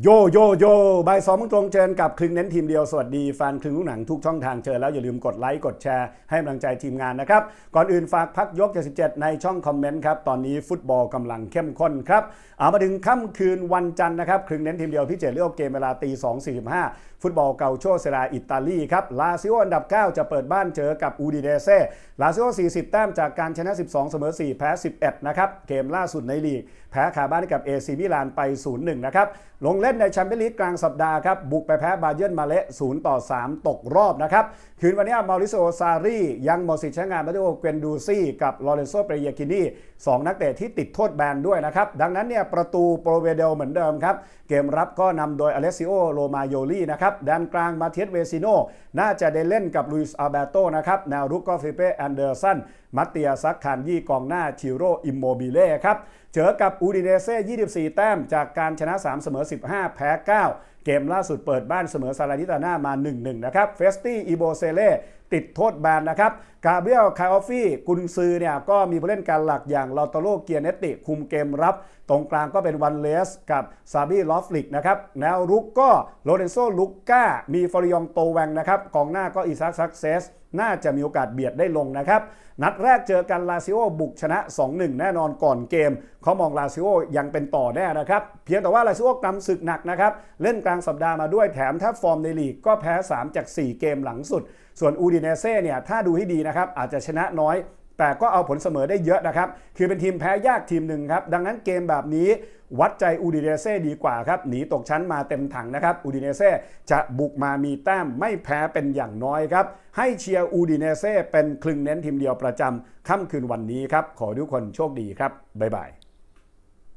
โยโยโยบายสองโมงตรงเจอกับคลึงเน้นทีมเดียว สวัสดีแฟนคลึงลูกหนังทุกช่องทางเจอแล้วอย่าลืมกดไลค์ กดแชร์ให้กำลังใจทีมงานนะครับ ก่อนอื่นฝากพักยก 77 ในช่องคอมเมนต์ครับ ตอนนี้ฟุตบอลกำลังเข้มข้นครับ เอามาถึงค่ำคืนวันจันทร์นะครับ คลึงเน้นทีมเดียวพี่เจเลือกเกมเวลาตี 2.45 ฟุตบอลเกาโชเซราอิตาลีครับลาซิโออันดับ 9 จะเปิดบ้านเจอกับอูดิเนเซ่ลาซิโอ 40 แต้มจากการชนะ 12 เสมอ 4 แพ้ 11 นะครับเกมล่าสุดในลีกแพ้คาบ้านกับเอซีมิลานไป 0-1 นะครับลงเล่นในแชมเปี้ยนลีกกลางสัปดาห์ครับ บุกไปแพ้บาเยิร์นมาเละ0ต่อ 3 ตกรอบนะครับ คืนวันนี้มาริโซซารียังหมดสิทธิ์ใช้งานมาริโอเกวนดูซี่กับลอเรนโซเปรเยกินีสองนักเตะที่ติดโทษแบนด้วยนะครับ ดังนั้นเนี่ยประตูโปรเวเดลเหมือนเดิมครับ เกมรับก็นำโดยอเลสซิโอโรมาโยลีนะครับด้านกลางมาเทียสเวซิโนน่าจะได้เล่นกับลุยส์อาเบโตนะครับแนวรุกก็ฟิเป้แอนเดอร์สันมัตเตียซักคานยี่กองหน้าชิโรอิมโมบิเล่ครับเจอกับอูดิเนเซ่24 แต้มจากการชนะ 3 เสมอ 15แพ้ 9เกมล่าสุดเปิดบ้านเสมอซาลานิตาน่ามา 1-1 นะครับ เฟสตี้อีโบเซเล่ติดโทษแบนนะครับ กาเบรียลคาออฟฟี่กุนซือเนี่ยก็มีผู้เล่นการหลักอย่างลอตโลเกียเนติ คุมเกมรับ ตรงกลางก็เป็นวันเลสกับซาบีลอฟลิกนะครับ แนวรุกก็โลเรนโซลุกก้า มีฟอริยองโตแวงนะครับ กองหน้าก็อีซักซักเซส น่าจะมีโอกาสเบียดได้ลงนะครับ นัดแรกเจอกันลาซิโอบุกชนะ 2-1 แน่นอนก่อนเกม เขามองลาซิโอยังเป็นต่อแน่นะครับ เพียงแต่ว่าลาซิโอกำศึกหนักนะครับ เล่นกลางสัปดาห์มาด้วยแถมถ้าฟอร์มในลีกก็แพ้ 3 จาก 4 เกมหลังสุด ส่วนอูดิเนเซ่เนี่ยถ้าดูให้ดีนะครับอาจจะชนะน้อยแต่ก็เอาผลเสมอได้เยอะนะครับ คือเป็นทีมแพ้ยากทีมหนึ่งครับ ดังนั้นเกมแบบนี้วัดใจอูดิเนเซ่ดีกว่าครับ หนีตกชั้นมาเต็มถังนะครับ อูดิเนเซ่จะบุกมามีแต้มไม่แพ้เป็นอย่างน้อยครับ ให้เชียร์อูดิเนเซ่เป็นคลึงเน้นทีมเดียวประจำค่ำคืนวันนี้ครับ ขอทุกคนโชคดีครับ บ๊ายบาย